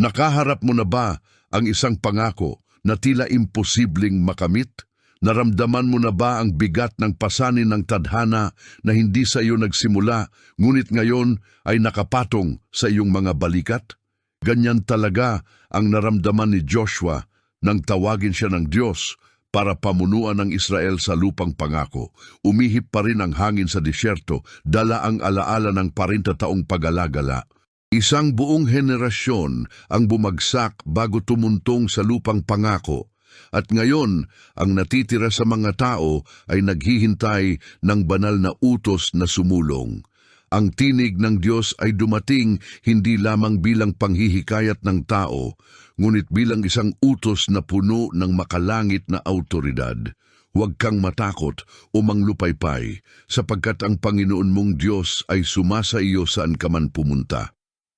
Nakaharap mo na ba ang isang pangako na tila imposibleng makamit? Naramdaman mo na ba ang bigat ng pasanin ng tadhana na hindi sa iyo nagsimula, ngunit ngayon ay nakapatong sa iyong mga balikat? Ganyan talaga ang naramdaman ni Joshua nang tawagin siya ng Diyos para pamunuan ng Israel sa lupang pangako. Umihip pa rin ang hangin sa disyerto, dala ang alaala ng parinta taong pag-alagala. Isang buong henerasyon ang bumagsak bago tumuntong sa lupang pangako. At ngayon, ang natitira sa mga tao ay naghihintay ng banal na utos na sumulong. Ang tinig ng Diyos ay dumating hindi lamang bilang panghihikayat ng tao, ngunit bilang isang utos na puno ng makalangit na autoridad. Huwag kang matakot o manglupaypay, sapagkat ang Panginoon mong Diyos ay sumasa iyo saan ka man pumunta.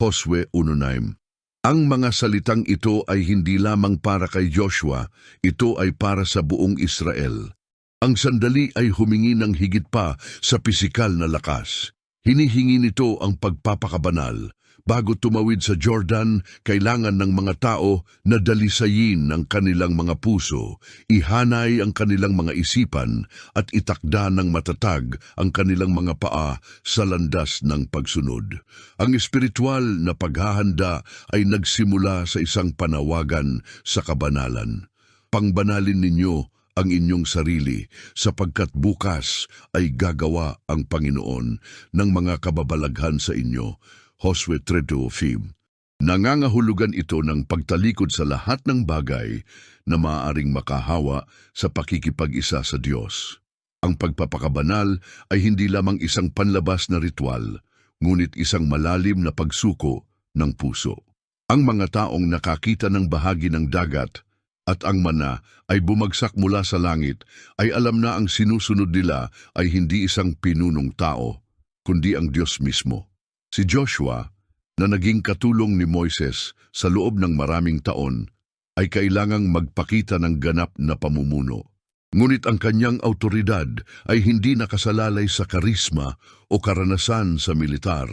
Josue 1.9 Ang mga salitang ito ay hindi lamang para kay Joshua, ito ay para sa buong Israel. Ang sandali ay humingi ng higit pa sa pisikal na lakas. Hinihingi nito ang pagpapakabanal. Bago tumawid sa Jordan, kailangan ng mga tao na dalisayin ang kanilang mga puso, ihanay ang kanilang mga isipan, at itakda ng matatag ang kanilang mga paa sa landas ng pagsunod. Ang espiritual na paghahanda ay nagsimula sa isang panawagan sa kabanalan. Pangbanalin ninyo ang inyong sarili sapagkat bukas ay gagawa ang Panginoon ng mga kababalaghan sa inyo. Josue 3.5 Nangangahulugan ito ng pagtalikod sa lahat ng bagay na maaaring makahawa sa pakikipag-isa sa Diyos. Ang pagpapakabanal ay hindi lamang isang panlabas na ritual, ngunit isang malalim na pagsuko ng puso. Ang mga taong nakakita ng bahagi ng dagat at ang mana ay bumagsak mula sa langit ay alam na ang sinusunod nila ay hindi isang pinunong tao, kundi ang Diyos mismo. Si Joshua, na naging katulong ni Moises sa loob ng maraming taon, ay kailangang magpakita ng ganap na pamumuno. Ngunit ang kanyang autoridad ay hindi nakasalalay sa karisma o karanasan sa militar.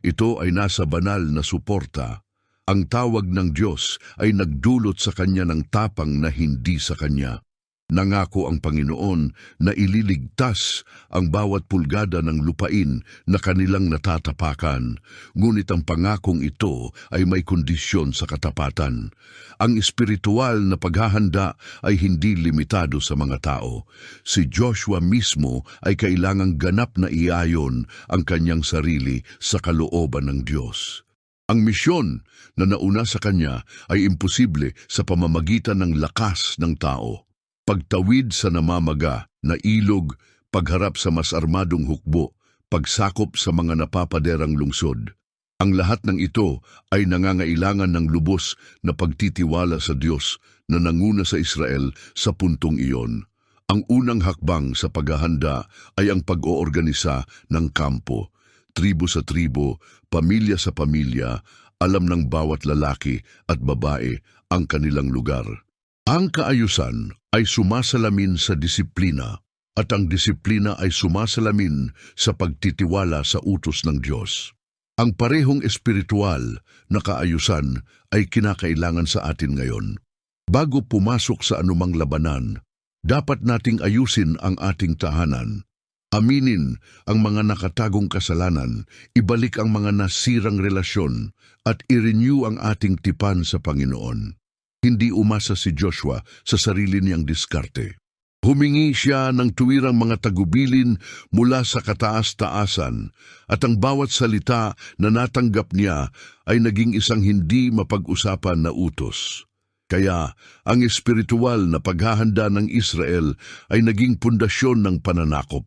Ito ay nasa banal na suporta. Ang tawag ng Diyos ay nagdulot sa kanya ng tapang na hindi sa kanya. Nangako ang Panginoon na ililigtas ang bawat pulgada ng lupain na kanilang natatapakan, ngunit ang pangakong ito ay may kondisyon sa katapatan. Ang espiritual na paghahanda ay hindi limitado sa mga tao. Si Joshua mismo ay kailangang ganap na iayon ang kanyang sarili sa kalooban ng Diyos. Ang misyon na nauna sa kanya ay imposible sa pamamagitan ng lakas ng tao pagtawid sa namamaga na ilog, pagharap sa mas armadong hukbo, pagsakop sa mga napapaderang lungsod. Ang lahat ng ito ay nangangailangan ng lubos na pagtitiwala sa Diyos na nanguna sa Israel sa puntong iyon. Ang unang hakbang sa paghahanda ay ang pag-oorganisa ng kampo, tribo sa tribo, pamilya sa pamilya, alam ng bawat lalaki at babae ang kanilang lugar. Ang kaayusan ay sumasalamin sa disiplina at ang disiplina ay sumasalamin sa pagtitiwala sa utos ng Diyos. Ang parehong espiritual na kaayusan ay kinakailangan sa atin ngayon. Bago pumasok sa anumang labanan, dapat nating ayusin ang ating tahanan. Aminin ang mga nakatagong kasalanan, ibalik ang mga nasirang relasyon, at i-renew ang ating tipan sa Panginoon. Hindi umasa si Joshua sa sarili niyang diskarte. Humingi siya ng tuwirang mga tagubilin mula sa kataas-taasan at ang bawat salita na natanggap niya ay naging isang hindi mapag-usapan na utos. Kaya ang espiritual na paghahanda ng Israel ay naging pundasyon ng pananakop.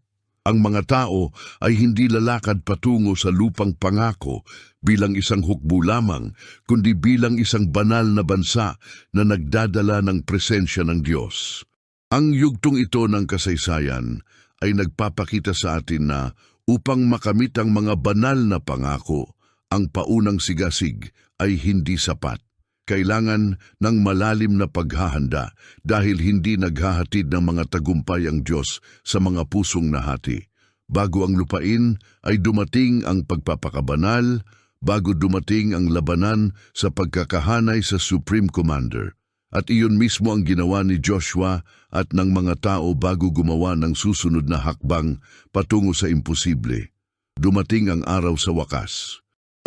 Ang mga tao ay hindi lalakad patungo sa lupang pangako bilang isang hukbo lamang, kundi bilang isang banal na bansa na nagdadala ng presensya ng Diyos. Ang yugtong ito ng kasaysayan ay nagpapakita sa atin na upang makamit ang mga banal na pangako, ang paunang sigasig ay hindi sapat kailangan ng malalim na paghahanda dahil hindi naghahatid ng mga tagumpay ang Diyos sa mga pusong nahati. Bago ang lupain ay dumating ang pagpapakabanal, bago dumating ang labanan sa pagkakahanay sa Supreme Commander. At iyon mismo ang ginawa ni Joshua at ng mga tao bago gumawa ng susunod na hakbang patungo sa imposible. Dumating ang araw sa wakas.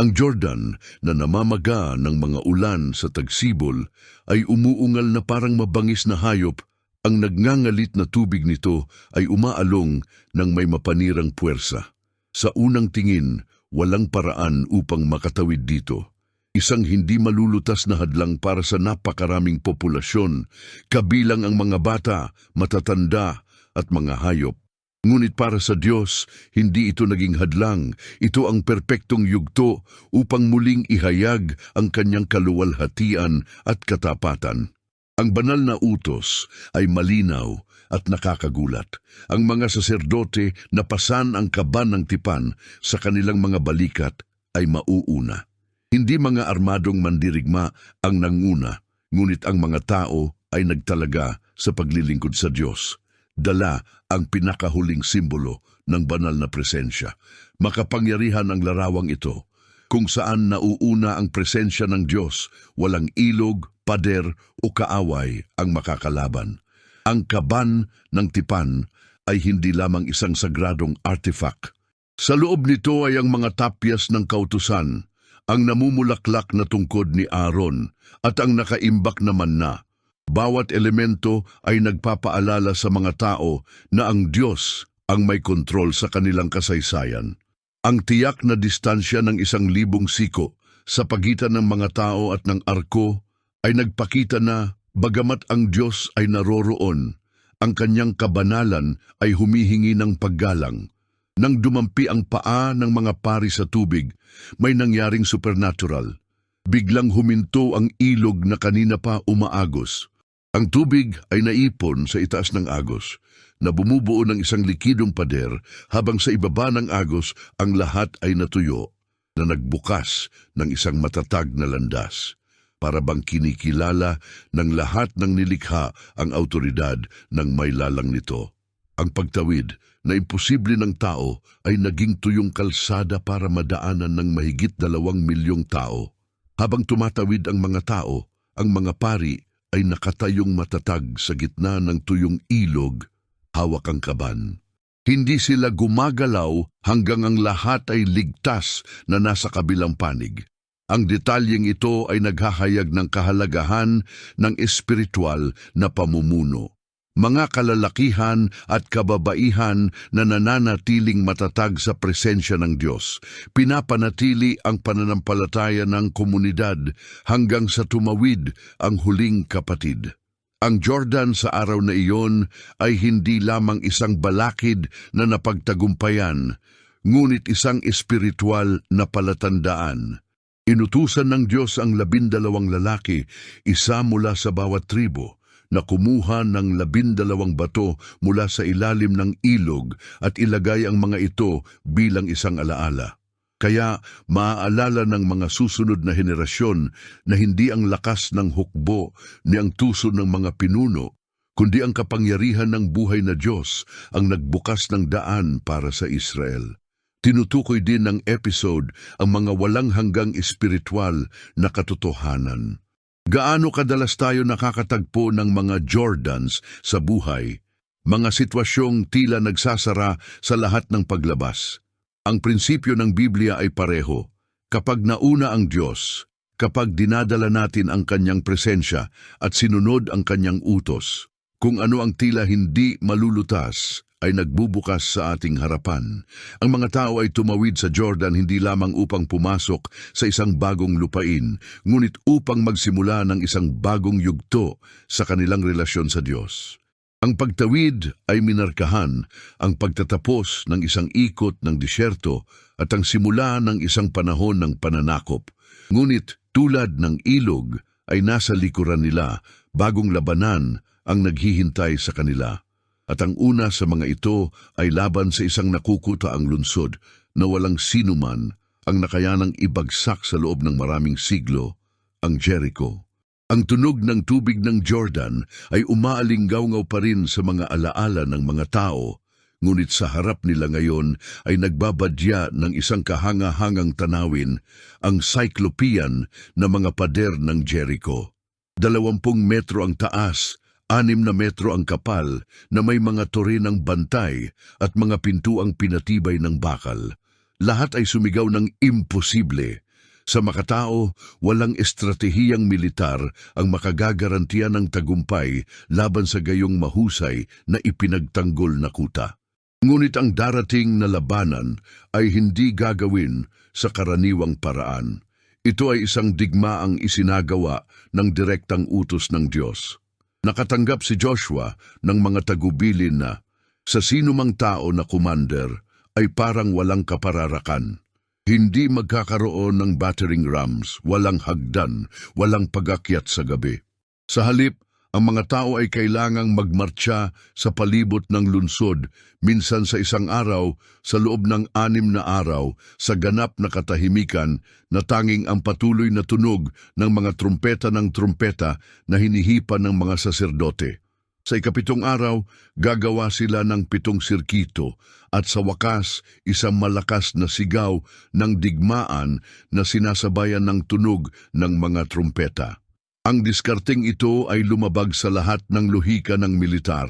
Ang Jordan na namamaga ng mga ulan sa tagsibol ay umuungal na parang mabangis na hayop. Ang nagngangalit na tubig nito ay umaalong ng may mapanirang puwersa. Sa unang tingin, walang paraan upang makatawid dito. Isang hindi malulutas na hadlang para sa napakaraming populasyon, kabilang ang mga bata, matatanda at mga hayop. Ngunit para sa Diyos, hindi ito naging hadlang. Ito ang perpektong yugto upang muling ihayag ang kanyang kaluwalhatian at katapatan. Ang banal na utos ay malinaw at nakakagulat. Ang mga saserdote na pasan ang kaban ng tipan sa kanilang mga balikat ay mauuna. Hindi mga armadong mandirigma ang nanguna, ngunit ang mga tao ay nagtalaga sa paglilingkod sa Diyos. Dala ang pinakahuling simbolo ng banal na presensya. Makapangyarihan ang larawang ito, kung saan nauuna ang presensya ng Diyos, walang ilog, pader o kaaway ang makakalaban. Ang kaban ng tipan ay hindi lamang isang sagradong artifact. Sa loob nito ay ang mga tapyas ng kautusan, ang namumulaklak na tungkod ni Aaron at ang nakaimbak na. Bawat elemento ay nagpapaalala sa mga tao na ang Diyos ang may kontrol sa kanilang kasaysayan. Ang tiyak na distansya ng isang libong siko sa pagitan ng mga tao at ng arko ay nagpakita na bagamat ang Diyos ay naroroon, ang kanyang kabanalan ay humihingi ng paggalang. Nang dumampi ang paa ng mga pari sa tubig, may nangyaring supernatural. Biglang huminto ang ilog na kanina pa umaagos. Ang tubig ay naipon sa itaas ng agos na bumubuo ng isang likidong pader habang sa ibaba ng agos ang lahat ay natuyo na nagbukas ng isang matatag na landas para bang kinikilala ng lahat ng nilikha ang autoridad ng may lalang nito. Ang pagtawid na imposible ng tao ay naging tuyong kalsada para madaanan ng mahigit dalawang milyong tao. Habang tumatawid ang mga tao, ang mga pari ay nakatayong matatag sa gitna ng tuyong ilog, hawak ang kaban. Hindi sila gumagalaw hanggang ang lahat ay ligtas na nasa kabilang panig. Ang detalyeng ito ay naghahayag ng kahalagahan ng espiritual na pamumuno. Mga kalalakihan at kababaihan na nananatiling matatag sa presensya ng Diyos, pinapanatili ang pananampalataya ng komunidad hanggang sa tumawid ang huling kapatid. Ang Jordan sa araw na iyon ay hindi lamang isang balakid na napagtagumpayan, ngunit isang espiritual na palatandaan. Inutusan ng Diyos ang labindalawang lalaki, isa mula sa bawat tribo, na kumuha ng labindalawang bato mula sa ilalim ng ilog at ilagay ang mga ito bilang isang alaala. Kaya maaalala ng mga susunod na henerasyon na hindi ang lakas ng hukbo ni ang tuso ng mga pinuno, kundi ang kapangyarihan ng buhay na Diyos ang nagbukas ng daan para sa Israel. Tinutukoy din ng episode ang mga walang hanggang espiritual na katotohanan. Gaano kadalas tayo nakakatagpo ng mga Jordans sa buhay, mga sitwasyong tila nagsasara sa lahat ng paglabas. Ang prinsipyo ng Biblia ay pareho. Kapag nauna ang Diyos, kapag dinadala natin ang kanyang presensya at sinunod ang kanyang utos, kung ano ang tila hindi malulutas ay nagbubukas sa ating harapan. Ang mga tao ay tumawid sa Jordan hindi lamang upang pumasok sa isang bagong lupain, ngunit upang magsimula ng isang bagong yugto sa kanilang relasyon sa Diyos. Ang pagtawid ay minarkahan ang pagtatapos ng isang ikot ng disyerto at ang simula ng isang panahon ng pananakop. Ngunit tulad ng ilog ay nasa likuran nila, bagong labanan ang naghihintay sa kanila. At ang una sa mga ito ay laban sa isang nakukutaang lunsod na walang sinuman ang nakayanang ibagsak sa loob ng maraming siglo, ang Jericho. Ang tunog ng tubig ng Jordan ay umaalinggaw pa rin sa mga alaala ng mga tao, Ngunit sa harap nila ngayon ay nagbabadya ng isang kahanga-hangang tanawin, ang cyclopean na mga pader ng Jericho. Dalawampung metro ang taas, anim na metro ang kapal na may mga tore ng bantay at mga pintuang pinatibay ng bakal. Lahat ay sumigaw ng imposible. Sa makatao, walang estratehiyang militar ang makagagarantiya ng tagumpay laban sa gayong mahusay na ipinagtanggol na kuta. Ngunit ang darating na labanan ay hindi gagawin sa karaniwang paraan. Ito ay isang digmaang isinagawa ng direktang utos ng Diyos. Nakatanggap si Joshua ng mga tagubilin na sa sinumang tao na commander ay parang walang kapararakan. Hindi magkakaroon ng battering rams, walang hagdan, walang pagakyat sa gabi. Sa halip, ang mga tao ay kailangang magmartsya sa palibot ng lunsod, minsan sa isang araw, sa loob ng anim na araw, sa ganap na katahimikan na tanging ang patuloy na tunog ng mga trumpeta ng trumpeta na hinihipan ng mga saserdote. Sa ikapitong araw, gagawa sila ng pitong sirkito at sa wakas, isang malakas na sigaw ng digmaan na sinasabayan ng tunog ng mga trumpeta. Ang diskarteng ito ay lumabag sa lahat ng luhika ng militar.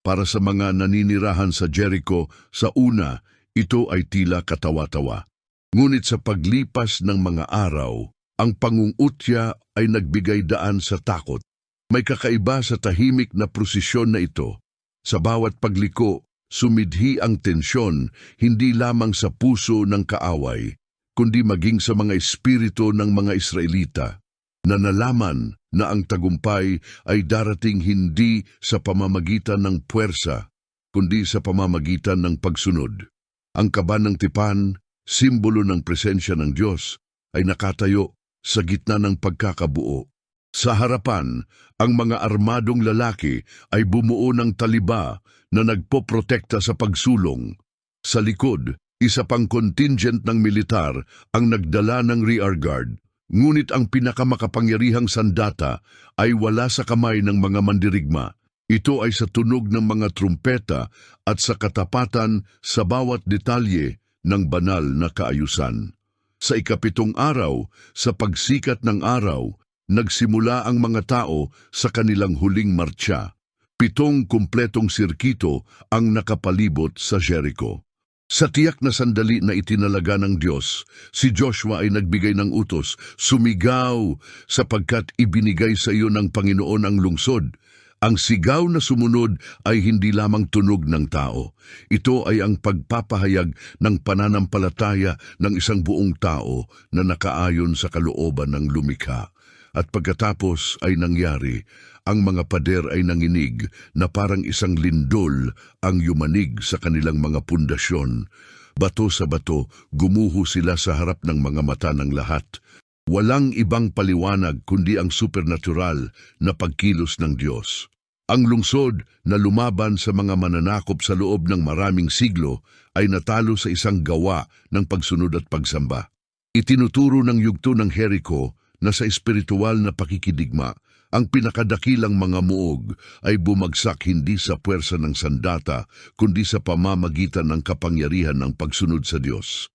Para sa mga naninirahan sa Jericho, sa una, ito ay tila katawa-tawa. Ngunit sa paglipas ng mga araw, ang pangungutya ay nagbigay daan sa takot. May kakaiba sa tahimik na prosesyon na ito. Sa bawat pagliko, sumidhi ang tensyon hindi lamang sa puso ng kaaway, kundi maging sa mga espiritu ng mga Israelita na nalaman na ang tagumpay ay darating hindi sa pamamagitan ng puwersa, kundi sa pamamagitan ng pagsunod. Ang kaba ng tipan, simbolo ng presensya ng Diyos, ay nakatayo sa gitna ng pagkakabuo. Sa harapan, ang mga armadong lalaki ay bumuo ng taliba na nagpoprotekta sa pagsulong. Sa likod, isa pang contingent ng militar ang nagdala ng rear guard. Ngunit ang pinakamakapangyarihang sandata ay wala sa kamay ng mga mandirigma. Ito ay sa tunog ng mga trumpeta at sa katapatan sa bawat detalye ng banal na kaayusan. Sa ikapitong araw, sa pagsikat ng araw, nagsimula ang mga tao sa kanilang huling martsya. Pitong kumpletong sirkito ang nakapalibot sa Jericho. Sa tiyak na sandali na itinalaga ng Diyos, si Joshua ay nagbigay ng utos, Sumigaw, sapagkat ibinigay sa iyo ng Panginoon ang lungsod. Ang sigaw na sumunod ay hindi lamang tunog ng tao. Ito ay ang pagpapahayag ng pananampalataya ng isang buong tao na nakaayon sa kalooban ng lumikha. At pagkatapos ay nangyari, ang mga pader ay nanginig na parang isang lindol ang yumanig sa kanilang mga pundasyon. Bato sa bato, gumuho sila sa harap ng mga mata ng lahat. Walang ibang paliwanag kundi ang supernatural na pagkilos ng Diyos. Ang lungsod na lumaban sa mga mananakop sa loob ng maraming siglo ay natalo sa isang gawa ng pagsunod at pagsamba. Itinuturo ng yugto ng Jericho na sa espiritual na pakikidigma, ang pinakadakilang mga muog ay bumagsak hindi sa puwersa ng sandata, kundi sa pamamagitan ng kapangyarihan ng pagsunod sa Diyos.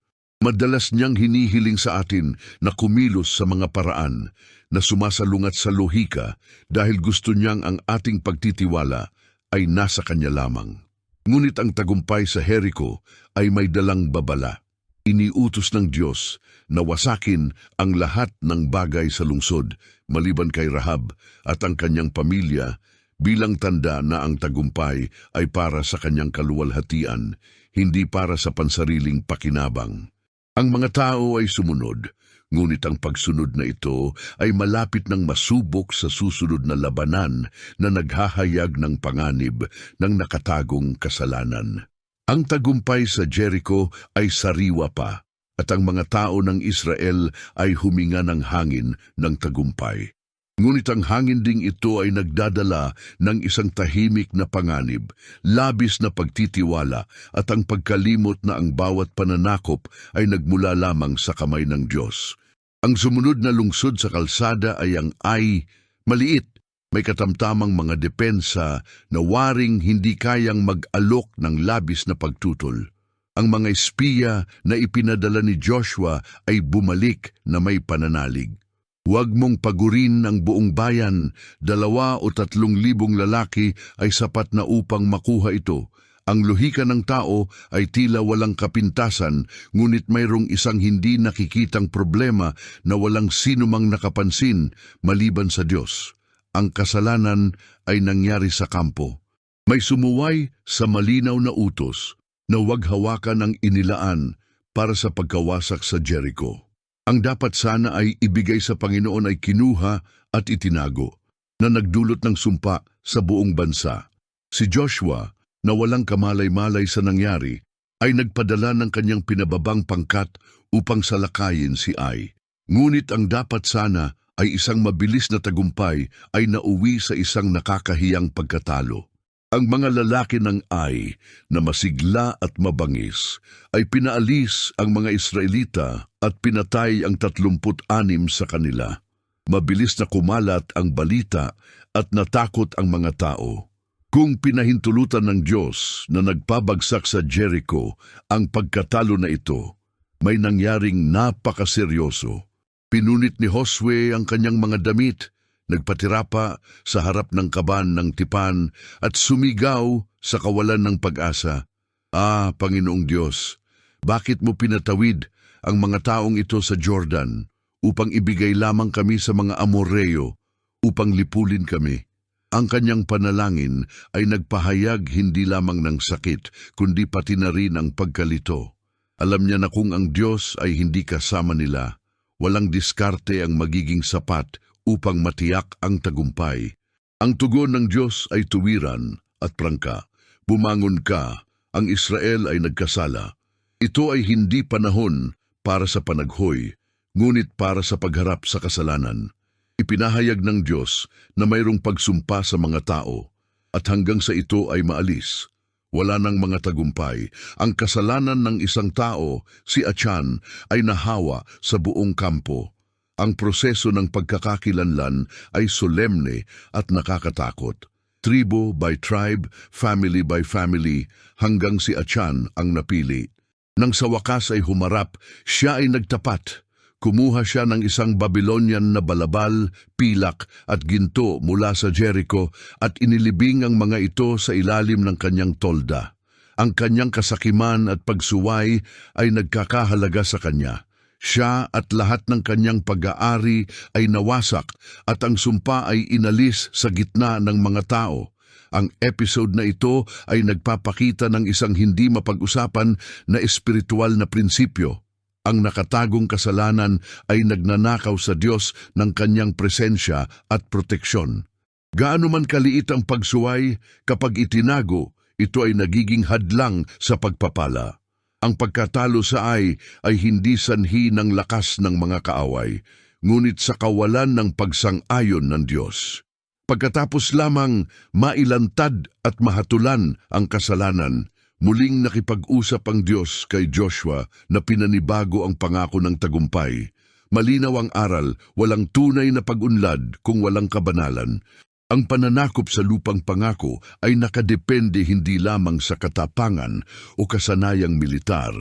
Madalas niyang hinihiling sa atin na kumilos sa mga paraan na sumasalungat sa lohika dahil gusto niyang ang ating pagtitiwala ay nasa kanya lamang. Ngunit ang tagumpay sa Jericho ay may dalang babala. Iniutos ng Diyos na wasakin ang lahat ng bagay sa lungsod maliban kay Rahab at ang kanyang pamilya bilang tanda na ang tagumpay ay para sa kanyang kaluwalhatian, hindi para sa pansariling pakinabang. Ang mga tao ay sumunod, ngunit ang pagsunod na ito ay malapit ng masubok sa susunod na labanan na naghahayag ng panganib ng nakatagong kasalanan. Ang tagumpay sa Jericho ay sariwa pa at ang mga tao ng Israel ay huminga ng hangin ng tagumpay. Ngunit ang hangin ding ito ay nagdadala ng isang tahimik na panganib, labis na pagtitiwala at ang pagkalimot na ang bawat pananakop ay nagmula lamang sa kamay ng Diyos. Ang sumunod na lungsod sa kalsada ay ang Ai, maliit, may katamtamang mga depensa na waring hindi kayang mag-alok ng labis na pagtutol. Ang mga espiya na ipinadala ni Joshua ay bumalik na may pananalig. Huwag mong pagurin ang buong bayan, dalawa o tatlong libong lalaki ay sapat na upang makuha ito. Ang lohika ng tao ay tila walang kapintasan, ngunit mayroong isang hindi nakikitang problema na walang sinumang nakapansin maliban sa Diyos. Ang kasalanan ay nangyari sa kampo. May sumuway sa malinaw na utos na huwag hawakan ang inilaan para sa pagkawasak sa Jericho. Ang dapat sana ay ibigay sa Panginoon ay kinuha at itinago na nagdulot ng sumpa sa buong bansa. Si Joshua, na walang kamalay-malay sa nangyari, ay nagpadala ng kanyang pinababang pangkat upang salakayin si Ai. Ngunit ang dapat sana ay isang mabilis na tagumpay ay nauwi sa isang nakakahiyang pagkatalo. Ang mga lalaki ng Ai na masigla at mabangis ay pinaalis ang mga Israelita at pinatay ang tatlumput anim sa kanila. Mabilis na kumalat ang balita at natakot ang mga tao. Kung pinahintulutan ng Diyos na nagpabagsak sa Jericho ang pagkatalo na ito, may nangyaring napakaseryoso. Pinunit ni Josue ang kanyang mga damit, nagpatira pa sa harap ng kaban ng tipan at sumigaw sa kawalan ng pag-asa. Ah, Panginoong Diyos, bakit mo pinatawid ang mga taong ito sa Jordan upang ibigay lamang kami sa mga Amoreo upang lipulin kami? Ang kanyang panalangin ay nagpahayag hindi lamang ng sakit, kundi pati na rin ang pagkalito. Alam niya na kung ang Diyos ay hindi kasama nila, walang diskarte ang magiging sapat upang matiyak ang tagumpay. Ang tugon ng Diyos ay tuwiran at prangka. Bumangon ka, ang Israel ay nagkasala. Ito ay hindi panahon para sa panaghoy, ngunit para sa pagharap sa kasalanan. Ipinahayag ng Diyos na mayroong pagsumpa sa mga tao at hanggang sa ito ay maalis. Wala ng mga tagumpay. Ang kasalanan ng isang tao, si Achan, ay nahawa sa buong kampo. Ang proseso ng pagkakakilanlan ay solemne at nakakatakot. Tribo by tribe, family by family, hanggang si Achan ang napili. Nang sa wakas ay humarap, siya ay nagtapat. Kumuha siya ng isang Babylonian na balabal, pilak at ginto mula sa Jericho at inilibing ang mga ito sa ilalim ng kanyang tolda. Ang kanyang kasakiman at pagsuway ay nagkakahalaga sa kanya. Siya at lahat ng kanyang pag-aari ay nawasak at ang sumpa ay inalis sa gitna ng mga tao. Ang episode na ito ay nagpapakita ng isang hindi mapag-usapan na espiritual na prinsipyo ang nakatagong kasalanan ay nagnanakaw sa Diyos ng kanyang presensya at proteksyon. Gaano man kaliit ang pagsuway, kapag itinago, ito ay nagiging hadlang sa pagpapala. Ang pagkatalo sa ay ay hindi sanhi ng lakas ng mga kaaway, ngunit sa kawalan ng pagsang-ayon ng Diyos. Pagkatapos lamang mailantad at mahatulan ang kasalanan, Muling nakipag-usap ang Diyos kay Joshua na pinanibago ang pangako ng tagumpay. Malinaw ang aral, walang tunay na pag-unlad kung walang kabanalan. Ang pananakop sa lupang pangako ay nakadepende hindi lamang sa katapangan o kasanayang militar,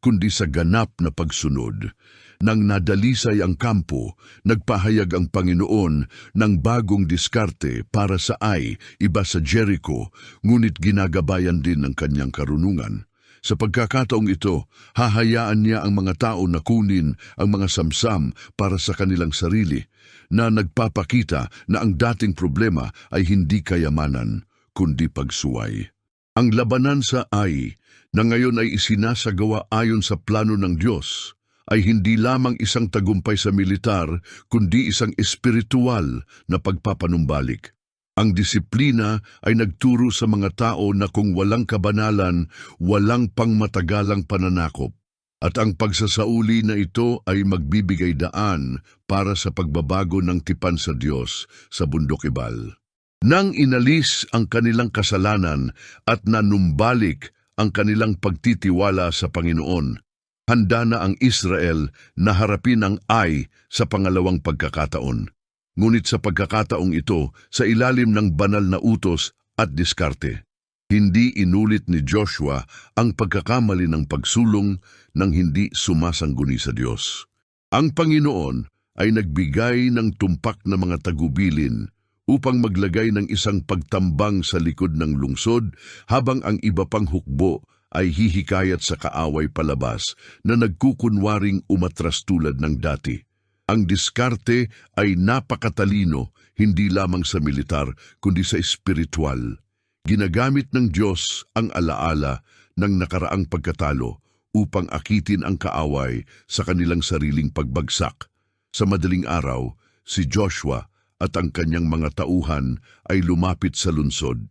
kundi sa ganap na pagsunod. Nang nadalisay ang kampo, nagpahayag ang Panginoon ng bagong diskarte para sa Ai, iba sa Jericho, ngunit ginagabayan din ng kanyang karunungan. Sa pagkakataong ito, hahayaan niya ang mga tao na kunin ang mga samsam para sa kanilang sarili, na nagpapakita na ang dating problema ay hindi kayamanan, kundi pagsuway. Ang labanan sa Ai, na ngayon ay isinasagawa ayon sa plano ng Diyos, ay hindi lamang isang tagumpay sa militar, kundi isang espiritual na pagpapanumbalik. Ang disiplina ay nagturo sa mga tao na kung walang kabanalan, walang pangmatagalang pananakop. At ang pagsasauli na ito ay magbibigay daan para sa pagbabago ng tipan sa Diyos sa bundok ibal. Nang inalis ang kanilang kasalanan at nanumbalik ang kanilang pagtitiwala sa Panginoon, handa na ang Israel na harapin ang Ai sa pangalawang pagkakataon. ngunit sa pagkakataong ito sa ilalim ng banal na utos at diskarte. Hindi inulit ni Joshua ang pagkakamali ng pagsulong ng hindi sumasangguni sa Diyos. Ang Panginoon ay nagbigay ng tumpak na mga tagubilin upang maglagay ng isang pagtambang sa likod ng lungsod habang ang iba pang hukbo ay hihikayat sa kaaway palabas na nagkukunwaring umatras tulad ng dati. Ang diskarte ay napakatalino hindi lamang sa militar kundi sa espiritual. Ginagamit ng Diyos ang alaala ng nakaraang pagkatalo upang akitin ang kaaway sa kanilang sariling pagbagsak. Sa madaling araw, si Joshua at ang kanyang mga tauhan ay lumapit sa lunsod.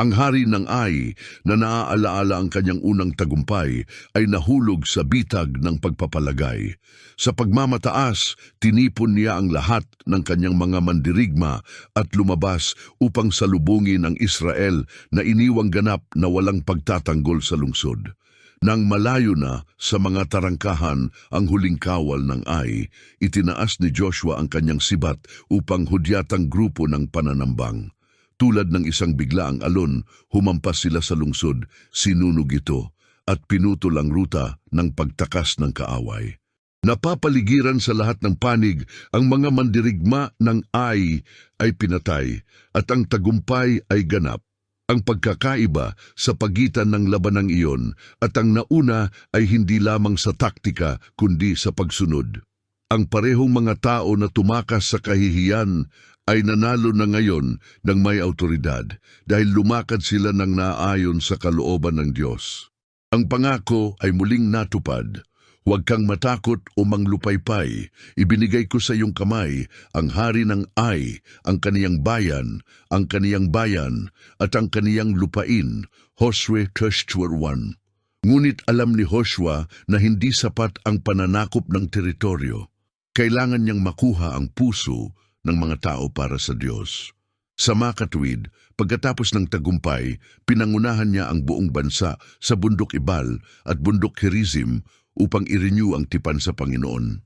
Ang hari ng Ai na naaalaala ang kanyang unang tagumpay ay nahulog sa bitag ng pagpapalagay. Sa pagmamataas, tinipon niya ang lahat ng kanyang mga mandirigma at lumabas upang salubungin ang Israel na iniwang ganap na walang pagtatanggol sa lungsod. Nang malayo na sa mga tarangkahan ang huling kawal ng Ai, itinaas ni Joshua ang kanyang sibat upang hudyatang grupo ng pananambang. Tulad ng isang biglaang alon, humampas sila sa lungsod, sinunog ito, at pinutol ang ruta ng pagtakas ng kaaway. Napapaligiran sa lahat ng panig, ang mga mandirigma ng Ai ay pinatay, at ang tagumpay ay ganap. Ang pagkakaiba sa pagitan ng labanang iyon at ang nauna ay hindi lamang sa taktika kundi sa pagsunod. Ang parehong mga tao na tumakas sa kahihiyan ay nanalo na ngayon ng may autoridad dahil lumakad sila ng naayon sa kalooban ng Diyos. Ang pangako ay muling natupad. Huwag kang matakot o manglupaypay. Ibinigay ko sa iyong kamay ang hari ng Ai, ang kaniyang bayan, ang kaniyang bayan, at ang kaniyang lupain. Josue 1. Ngunit alam ni Joshua na hindi sapat ang pananakop ng teritoryo. Kailangan niyang makuha ang puso ng mga tao para sa Diyos. Sa makatwid, pagkatapos ng tagumpay, pinangunahan niya ang buong bansa sa bundok Ibal at bundok Gerizim upang i-renew ang tipan sa Panginoon.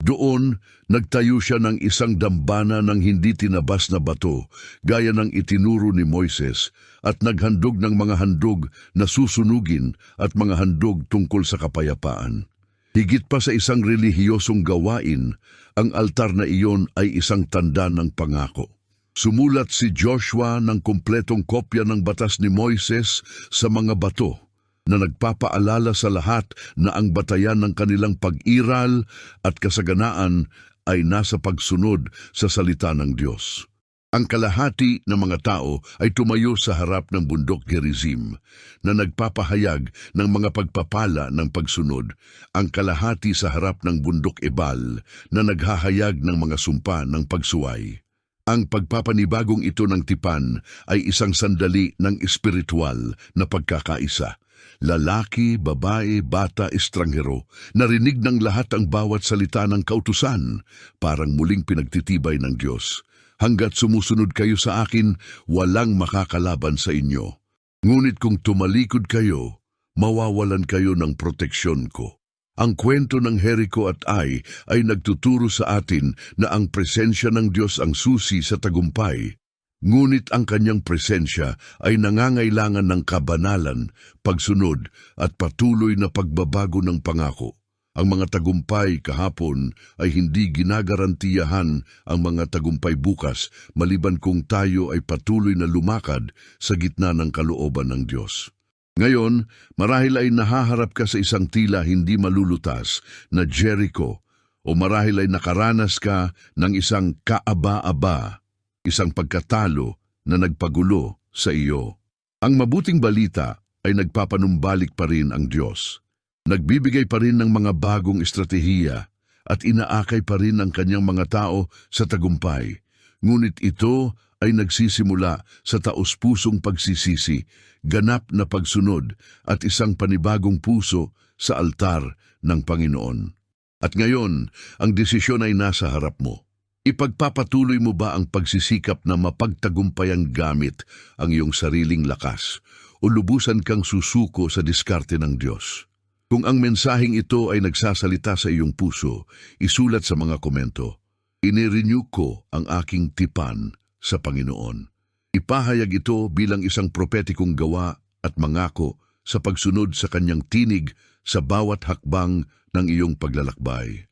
Doon, nagtayo siya ng isang dambana ng hindi tinabas na bato, gaya ng itinuro ni Moises, at naghandog ng mga handog na susunugin at mga handog tungkol sa kapayapaan. Higit pa sa isang relihiyosong gawain, ang altar na iyon ay isang tanda ng pangako. Sumulat si Joshua ng kumpletong kopya ng batas ni Moises sa mga bato na nagpapaalala sa lahat na ang batayan ng kanilang pag-iral at kasaganaan ay nasa pagsunod sa salita ng Diyos. Ang kalahati ng mga tao ay tumayo sa harap ng bundok Gerizim na nagpapahayag ng mga pagpapala ng pagsunod, ang kalahati sa harap ng bundok Ebal na naghahayag ng mga sumpa ng pagsuway. Ang pagpapanibagong ito ng tipan ay isang sandali ng espiritual na pagkakaisa. Lalaki, babae, bata, estranghero, narinig ng lahat ang bawat salita ng kautusan, parang muling pinagtitibay ng Diyos. Hanggat sumusunod kayo sa akin, walang makakalaban sa inyo. Ngunit kung tumalikod kayo, mawawalan kayo ng proteksyon ko. Ang kwento ng Jericho at Ai ay nagtuturo sa atin na ang presensya ng Diyos ang susi sa tagumpay. Ngunit ang kanyang presensya ay nangangailangan ng kabanalan, pagsunod at patuloy na pagbabago ng pangako. Ang mga tagumpay kahapon ay hindi ginagarantiyahan ang mga tagumpay bukas maliban kung tayo ay patuloy na lumakad sa gitna ng kalooban ng Diyos. Ngayon, marahil ay nahaharap ka sa isang tila hindi malulutas na Jericho o marahil ay nakaranas ka ng isang kaaba-aba, isang pagkatalo na nagpagulo sa iyo. Ang mabuting balita ay nagpapanumbalik pa rin ang Diyos. Nagbibigay pa rin ng mga bagong estratehiya at inaakay pa rin ang kanyang mga tao sa tagumpay. Ngunit ito ay nagsisimula sa taos-pusong pagsisisi, ganap na pagsunod at isang panibagong puso sa altar ng Panginoon. At ngayon, ang desisyon ay nasa harap mo. Ipagpapatuloy mo ba ang pagsisikap na mapagtagumpayang gamit ang iyong sariling lakas o lubusan kang susuko sa diskarte ng Diyos? Kung ang mensaheng ito ay nagsasalita sa iyong puso, isulat sa mga komento. Inirenew ko ang aking tipan sa Panginoon. Ipahayag ito bilang isang propetikong gawa at mangako sa pagsunod sa kanyang tinig sa bawat hakbang ng iyong paglalakbay.